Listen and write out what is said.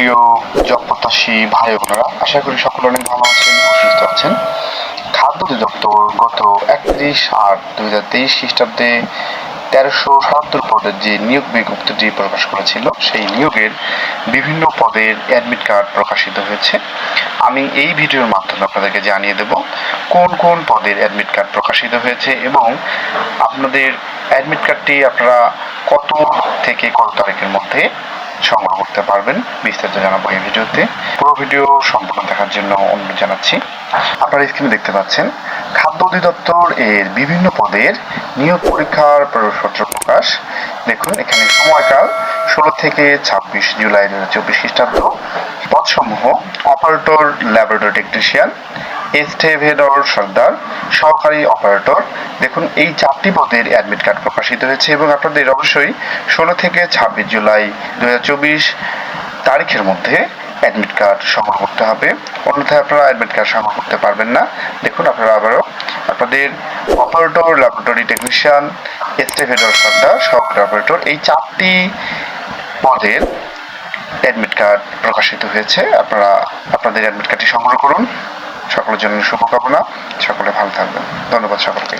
প্রিয় ভাই বোনেরা, আশা করি সকলে অনেক ভালো আছেন সুস্থ আছেন। খাদ্য অধিদপ্তর গত একত্রিশ আট দুই হাজার তেইশ খ্রিস্টাব্দে তেরোশো সাতাত্তর পদের যে নিয়োগ বিজ্ঞপ্তিটি প্রকাশ করেছিল, সেই নিয়োগের বিভিন্ন পদের অ্যাডমিট কার্ড প্রকাশিত হয়েছে। আমি এই ভিডিওর মাধ্যমে আপনাদেরকে জানিয়ে দেব কোন কোন পদের অ্যাডমিট কার্ড প্রকাশিত হয়েছে এবং আপনাদের অ্যাডমিট কার্ডটি আপনারা কত থেকে কত তারিখের মধ্যে সংগ্রহ করতে পারবেন বিস্তারিত জানাব এই ভিডিওতে। পুরো ভিডিও সম্পূর্ণ দেখার জন্য অনুরোধ জানাচ্ছি। আপনারা স্ক্রিনে দেখতে পাচ্ছেন, খাদ্য অধিদপ্তর এর বিভিন্ন পদের নিয়োগ পরীক্ষার প্রবেশপত্র প্রকাশ। দেখুন, এখানে সময়কাল ষোলো থেকে ছাব্বিশ জুলাই দু হাজার চব্বিশ খ্রিস্টাব্দ। পদসমূহ, অপারেটর, ল্যাবরেটরি টেকনিশিয়ান, এস্টেভেডর সর্দার, সহকারী অপারেটর। দেখুন, এই চারটি পদের অ্যাডমিট কার্ড প্রকাশিত হয়েছে এবং আপনাদের অবশ্যই ষোলো থেকে ছাব্বিশ জুলাই দু হাজার চব্বিশ তারিখের মধ্যে অ্যাডমিট কার্ড সংগ্রহ করতে হবে। অন্যথায় আপনারা অ্যাডমিট কার্ড সংগ্রহ করতে পারবেন না। দেখুন, আপনারা আবারও আপনাদের অপারেটর, ল্যাবরেটরি টেকনিশিয়ান, এস্টেভেডর সর্দার, সহকারী অপারেটর, এই চারটি পদের অ্যাডমিট কার্ড প্রকাশিত হয়েছে। আপনারা আপনাদের অ্যাডমিট কার্ডটি সংগ্রহ করুন। সকলের জন্য শুভকামনা। সকলে ভালো থাকবেন। ধন্যবাদ সকলকে।